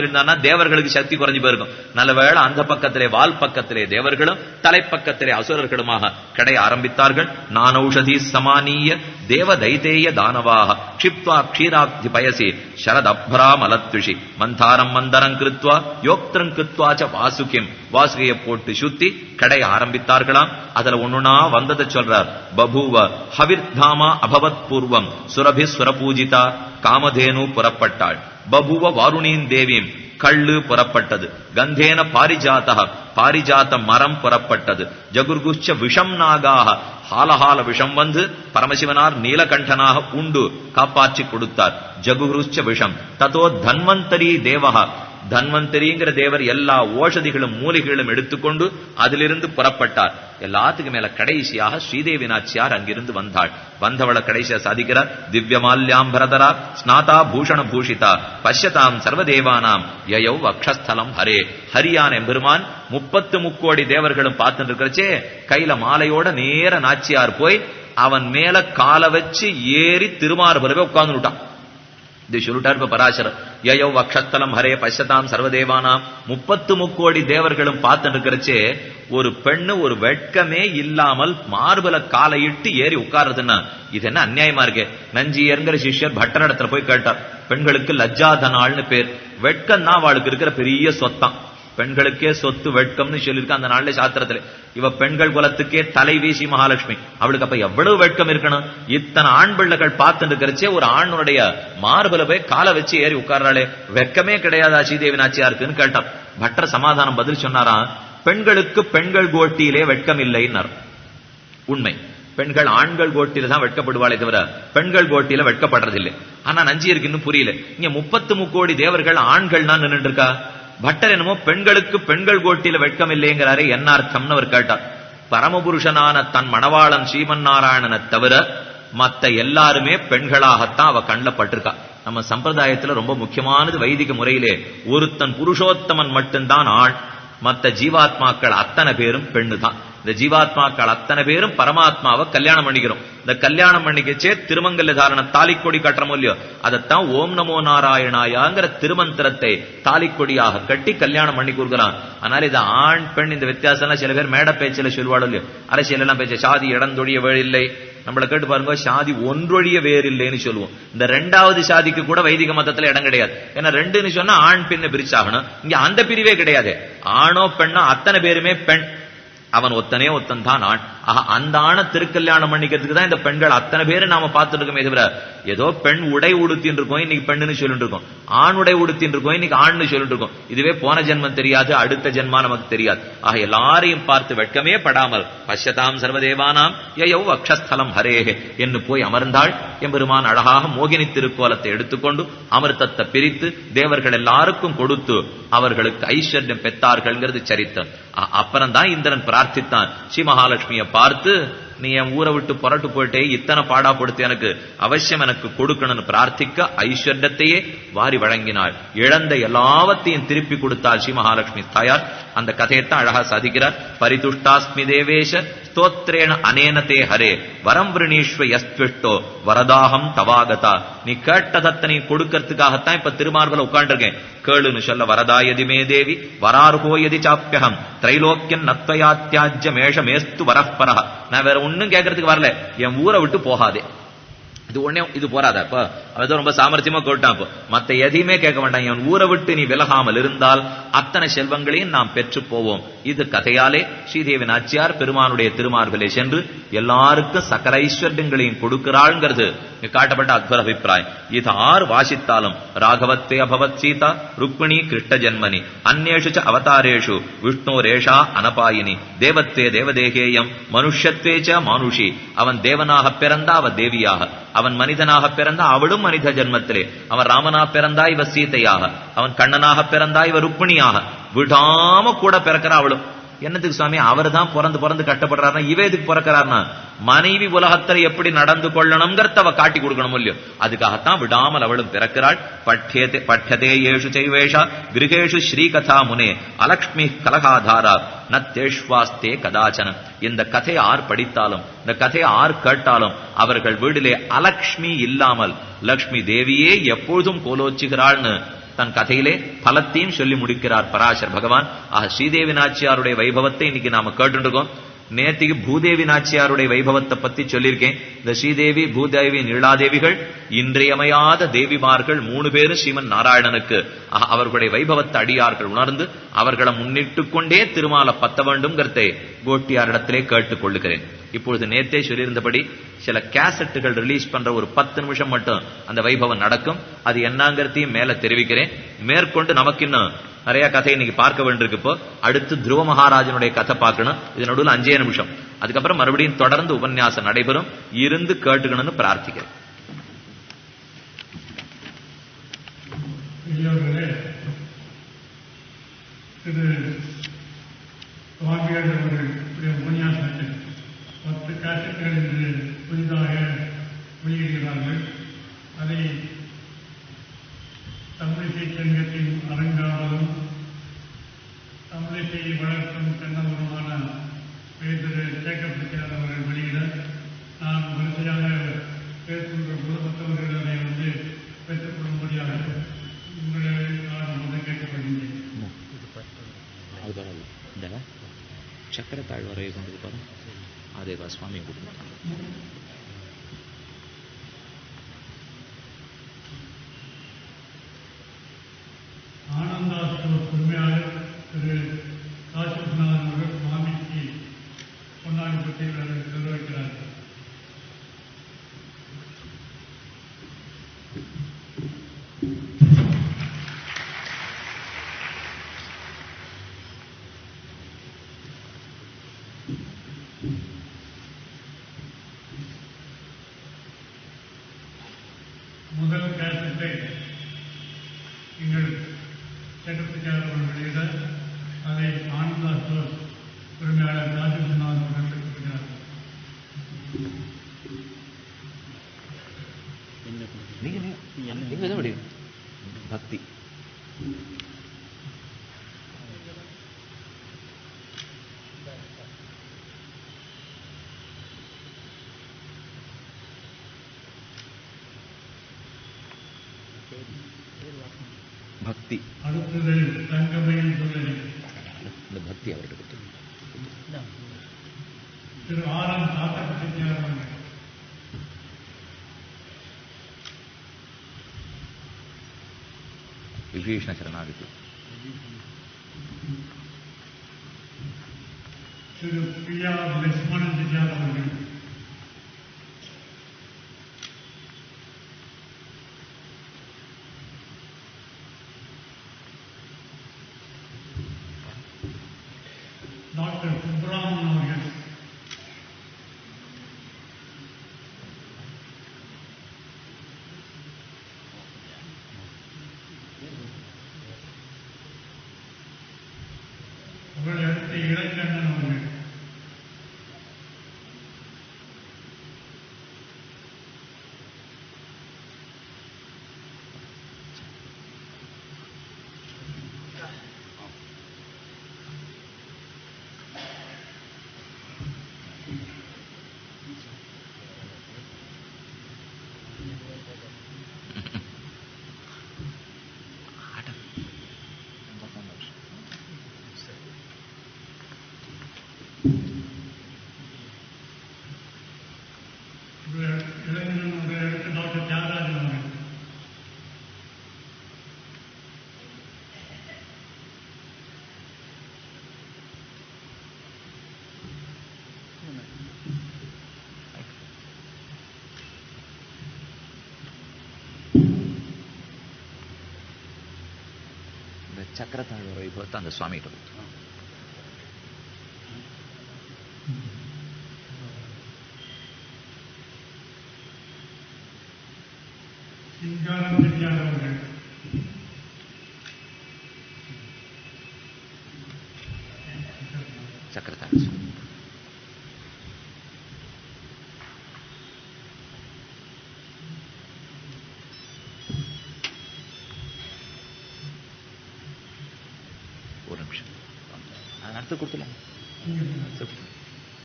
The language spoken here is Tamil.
இருந்தான்னா தேவர்களுக்கு சக்தி குறைஞ்சு போயிருக்கும். நல்லவேளை அந்த பக்கத்திலே வால் பக்கத்திலே தேவர்களும் தலைப்பக்கத்திலே அசுரர்களுமாக கடை ஆரம்பித்தார்கள். நானௌஷதி சமானீய தேவ தைதேய தானவாக. க்ஷிப்வா க்ஷீராப்தி பயசி சரதப்ரா மலத்விஷி மந்தாரம் மந்தரம் கிருத்வா யோக்திரம் கிருத்வாச்ச ச வாசுகிம். போட்டு சுத்தி கடை ஆரம்பித்தார்களாம். அதுல ஒண்ணுனா வந்ததை சொல்றார். பபூவ ஹவிர்தாமா அபவத் பூர்வம். சுரபி சுரபூஜிதா. காமதேனு புறப்பட்டாள். பபுவ வாருணீன் தேவியும் கள்ளு புறப்பட்டது. கந்தேன பாரிஜாத்தக பாரிஜாத்த மரம் புறப்பட்டது. ஜகுர்குச்ச விஷம் நாகாக ஹாலஹால விஷம் வந்து பரமசிவனார் நீலகண்டனாக உண்டு. காப்பாற்றி கொடுத்தார். ஜகுருச்ச விஷம். ததோ தன்வந்தரி தேவகா தன்வந்தரிங்கிற தேவர் எல்லா ஓஷதிகளும் மூலிகைகளும் எடுத்துக்கொண்டு அதிலிருந்து புறப்பட்டார். எல்லாத்துக்கு மேல கடைசியாக ஸ்ரீதேவி நாச்சியார் அங்கிருந்து வந்தாள். வந்தவளை கடைசியா சாதிக்கிறார். திவ்யமால்யாம்பரதரா ஸ்நாதா பூஷண பூஷிதா பஷ்யதாம் சர்வதேவானாம் யயௌ அக்ஷஸ்தலம் ஹரே. ஹரியான எம்பெருமான் முப்பத்து முக்கோடி தேவர்களும் பார்த்துட்டு இருக்கிறச்சே கையில மாலையோட நேர நாச்சியார் போய் அவன் மேல காலை வச்சு ஏறி திருமாறுபுறவே உட்கார்ந்து விட்டான் இது சொல்லிட்டார் இப்ப பராசரர். யயோ வக்ஷத்தலம் ஹரே பசதாம் சர்வதேவானாம். முப்பத்து முக்கோடி தேவர்களும் பார்த்து இருக்கிறச்சே ஒரு பெண்ணு ஒரு வெட்கமே இல்லாமல் மார்பல காலையிட்டு ஏறி உட்கார்றதுன்னா இது என்ன அநியாயமா இருக்கு? நஞ்சியர்ங்கிற சிஷ்யர் பட்டர் இடத்துல போய் கேட்டார். பெண்களுக்கு லஜ்ஜாதனாள்னு பேர். வெட்கம் தான் அவளுக்கு இருக்கிற பெரிய சொத்தம். பெண்களுக்கே சொத்து வெட்கம்னு சொல்லியிருக்க அந்த நாள்ல சாத்திரத்துல. இவ பெண்கள் குலத்துக்கே தலை வீசி மகாலட்சுமி. அவளுக்கு அப்ப எவ்வளவு வெட்கம் இருக்கணும்? இத்தனை ஆண் பிள்ளைகள் பார்த்துட்டு இருக்கிறச்சே ஒரு ஆணுடைய மார்பல போய் காலை வச்சு ஏறி உட்கார்றாளே. வெட்கமே கிடையாதா ஸ்ரீதேவி நாச்சியாருக்குன்னு கேட்டான். பட்டர் சமாதானம் பதில் சொன்னாராம் பெண்களுக்கு பெண்கள் கோட்டியிலே வெட்கம் இல்லைன்னார். உண்மை. பெண்கள் ஆண்கள் கோட்டியில தான் வெட்கப்படுவாளே தவிர பெண்கள் கோட்டியில வெட்கப்படுறதில்லை. ஆனா நஞ்சியருக்கு இன்னும் புரியல. இங்க முப்பத்து முக்கோடி தேவர்கள் ஆண்கள்னா நின்றுட்டு இருக்கா? பட்டர் என்னமோ பெண்களுக்கு பெண்கள் கோட்டில வெட்கம் இல்லைங்கிறாரே என்ன அர்த்தம்னு அவர் கேட்டார். பரமபுருஷனான தன் மணவாளன் ஸ்ரீமன் நாராயணனை தவிர மத்த எல்லாருமே பெண்களாகத்தான் அவ கண்ணில் பட்டிருக்கா நம்ம சம்பிரதாயத்துல ரொம்ப முக்கியமானது வைதிக முறையிலே ஒருத்தன் புருஷோத்தமன் மட்டும்தான் ஆண் மத்த ஜீவாத்மாக்கள் அத்தனை பேரும் பெண்ணு தான் இந்த ஜீவாத்மாக்கள் அத்தனை பேரும் பரமாத்மாவை கல்யாணம் பண்ணிக்கிறோம். இந்த கல்யாணம் பண்ணிக்கச்சே திருமங்கல்ல தாரண தாலிக்கொடி கட்டுறமோ இல்லையோ அதைத்தான் ஓம் நமோ நாராயணாயாங்கிற திருமந்திரத்தை தாலிக்கொடியாக கட்டி கல்யாணம் பண்ணி கொடுக்குறான் அதனால இது ஆண் பெண் இந்த வித்தியாசம் எல்லாம் சில பேர் மேடை பேச்சில சொல்வாளோ இல்லையோ அரசியல் எல்லாம் பேச்ச சாதி இடந்தொழிய வேறில்லை. நம்மளை கேட்டு பாருங்க சாதி ஒன்றொழிய வேறு இல்லைன்னு சொல்லுவோம். இந்த ரெண்டாவது சாதிக்கு கூட வைதிக மதத்துல இடம் கிடையாது. ஏன்னா ரெண்டுன்னு சொன்னா ஆண் பெண்ணு பிரிச்சாகணும். இங்க அந்த பிரிவே கிடையாது. ஆணோ பெண்ணோ அத்தனை பேருமே பெண். அவன் ஒத்தனே ஒத்தன் தான் ஆண். அந்த ஆண திருக்கல்யாணம் பண்ணிக்கிறதுக்கு தான் இந்த பெண்கள் அத்தனை பேரை நாம பார்த்துட்டு இருக்கோமே தவிர ஏதோ பெண் உடை உடுத்தின்னு இருக்கோம் இன்னைக்கு பெண்ணுன்னு சொல்லிட்டு இருக்கோம் ஆண் உடை உடுத்தின்னு இருக்கோம் இன்னைக்கு ஆண்னு சொல்லிட்டு இருக்கோம் இதுவே போன ஜென்மம் தெரியாது அடுத்த ஜென்மா நமக்கு தெரியாது. ஆக எல்லாரையும் பார்த்து வெட்கமே படாமல் பஷ்யதாம் சர்வதேவானாம் ஏயோ அக்ஷஸ்தலம் ஹரேஹே என்று போய் அமர்ந்தாள். எம்பெருமான் அழகாக மோகினி திருக்கோலத்தை எடுத்துக்கொண்டு அமிர்தத்தை பிரித்து தேவர்கள் எல்லாருக்கும் கொடுத்து அவர்களுக்கு ஐஸ்வர்யம் பெற்றார்கள்ங்கிறது சரித்தம் அப்புறம் தான் இந்திரன் பிரார்த்தித்தான். ஸ்ரீ மகாலட்சுமியை பார்த்து நீ என் ஊரை விட்டு புரட்டு போயிட்டே இத்தனை பாடா கொடுத்து எனக்கு அவசியம் எனக்கு கொடுக்கணும்னு பிரார்த்திக்க ஐஸ்வர்யத்தையே வாரி வழங்கினாள். இழந்த எல்லாவத்தையும் திருப்பி கொடுத்தாள் ஸ்ரீ மகாலட்சுமி தாயார். அந்த கதையைத்தான் அழகா சாதிக்கிறார். பரிதுஷ்டாஸ்மி தேவேஷ ஸ்தோத்ரேண அனேனதே ஹரே. வரம் விரணீஸ்வ யஸ்துவிஷ்டோ வரதாகம் தவாகதா. நீ கேட்டதத்தை நீ கொடுக்கறதுக்காகத்தான் இப்ப திருமார்பல உட்காண்டிருக்கேன் கேளுன்னு சொல்ல வரதாயதி மே தேவி வரார்கோ எதி சாப்பியகம். திரைலோக்கியன் நத்வயாத்தியாஜ்ய மேஷ மேஸ்து வரப்பரக நான் வேற ஒண்ணும் கேட்கறதுக்கு வரல. என் ஊரை விட்டு போகாதே. இது உடனே இது போறாதா. இப்போ அவன் ரொம்ப சாமர்த்தியமா கேட்டான் இப்போ மத்த எதையுமே கேட்க வேண்டாம். இவன் ஊரை விட்டு நீ விலகாமல் இருந்தால் அத்தனை செல்வங்களையும் நாம் பெற்று போவோம். இது கதையாலே ஸ்ரீதேவி நாச்சியார் பெருமானுடைய திருமார்களை சென்று எல்லாருக்கும் சகல ஐஸ்வர்யங்களையும் கொடுக்கிறாள்ங்கிறது. காட்டப்பட்ட அத்புத அபிப்பிராயம். இது ஆறு வாசித்தாலும் ராகவத்தே அபவத் சீதா ருக்மிணி கிருஷ்ண ஜன்மனி. அந்நேஷு ச அவதாரேஷு. விஷ்ணோரேஷா அனபாயினி. தேவத்தே தேவதேகேயம். மனுஷத்தே ச மானுஷி. அவன் தேவனாக பிறந்தா அவ தேவியாக. அவன் மனிதனாக பிறந்தா அவளும் மனித ஜென்மத்திலே. அவன் ராமனாக பிறந்தா இவ சீதையாக அவன் கண்ணனாக பிறந்தா இவ ருக்மிணியாக. விடாம கூட பிறக்கிறா அவளும். என்னத்துக்கு சுவாமி அவர் தான் பிறந்து பிறந்து கட்டப்படுறாருன்னா இவ எதுக்கு பிறக்கிறாருன்னா மனைவி உலகத்துல எப்படி நடந்து கொள்ளணுங்கிறத அவ காட்டி கொடுக்கணும் இல்லையோ? அதுக்காகத்தான் விடாமல் அவளும் பிறக்கிறாள். பட்யதே பட்யதே ஏஷு செய்வேஷா கிரகேஷு ஸ்ரீகதா முனே அலக்ஷ்மி கலகாதாரா நத்தேஷ்வாஸ்தே கதாச்சனம் இந்த கதை ஆர் படித்தாலும் இந்த கதையை ஆர் கேட்டாலும் அவர்கள் வீடிலே அலக்ஷ்மி இல்லாமல் லக்ஷ்மி தேவியே எப்பொழுதும் கோலோச்சுகிறாள்னு தன் கதையிலே பலத்தையும் சொல்லி முடிக்கிறார் பராசர் பகவான். ஆக ஸ்ரீதேவி நாச்சியாருடைய வைபவத்தை இன்னைக்கு நாம கேட்டுருக்கோம் நேற்றுக்கு பூதேவி நாச்சியாருடைய வைபவத்தை பத்தி சொல்லியிருக்கேன். இந்த ஸ்ரீதேவி பூதேவி நீலாதேவிகள் இன்றியமையாத தேவிமார்கள் மூணு பேரும் ஸ்ரீமன் நாராயணனுக்கு அவர்களுடைய வைபவத்தை அடியார்கள் உணர்ந்து அவர்களை முன்னிட்டு கொண்டே திருமாலை பத்த வேண்டும்ங்கிறதை கோட்டியாரிடத்திலே கேட்டுக் கொள்ளுகிறேன். இப்பொழுது நேத்தே சொல்லியிருந்தபடி சில கேசட்டுகள் ரிலீஸ் பண்ற ஒரு பத்து நிமிஷம் மட்டும் அந்த வைபவம் நடக்கும். அது என்னங்கிறதையும் மேல தெரிவிக்கிறேன். மேற்கொண்டு நமக்கு இன்னும் நிறைய கதை இன்னைக்கு பார்க்க வேண்டியிருக்கு இப்போ. அடுத்து துருவ மகாராஜனுடைய கதை பார்க்கணும். இது நடுவில் அஞ்சே நிமிஷம். அதுக்கப்புறம் மறுபடியும் தொடர்ந்து உபன்யாசம் நடைபெறும். இருந்து கேட்டுக்கணும்னு பிரார்த்திக்கிறேன். இது உபன்யாசத்தில் பேசுகின்ற போது மற்றவர்கள் அதை வந்து உங்களை நான் வந்து கேட்டுக்கொள்கின்றேன் சக்கர தாழ்வரை கொண்டது பாருங்க. அதே சுவாமி கொடுத்துட்டாங்க பக்தி அடுத்தது தங்கமையில் சொல்லி இந்த பக்தி அவர்கிட்ட கொடுத்து Thiru R Dr. Brown Nurius. Well, the election இந்த சக்கரத்தாழ்வர வைபவத்தை அந்த சுவாமி கிட்ட கொடுத்து சிங்காரம் சுவாமி ஒரு நிமிஷம்